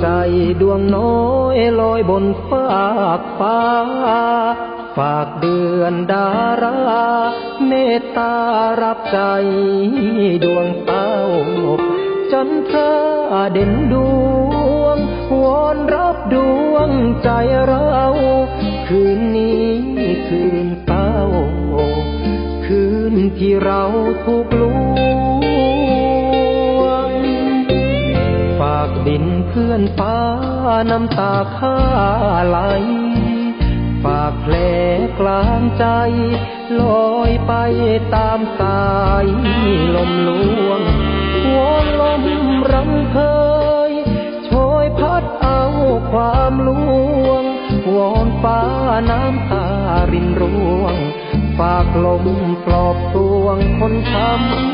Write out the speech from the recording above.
ใจดวงน้อยลอยบนฟากฟ้า ฝากเดือนดารา เมตตารับใจ ดวงเต้าจันทราเด่นดวงวอนรับดวงใจเรา คืนนี้คืนเต้า คืนที่เราถูกล ดินเพื่อนฟ้าน้ำตาข้าไหล ฝากแผลกลางใจลอยไปตามสายลมลวงวอนลมรำเพยโชยพัดเอาความลวงวอนฟ้าน้ำตารินร่วง ฝากลมปลอบตวงคนช้ำ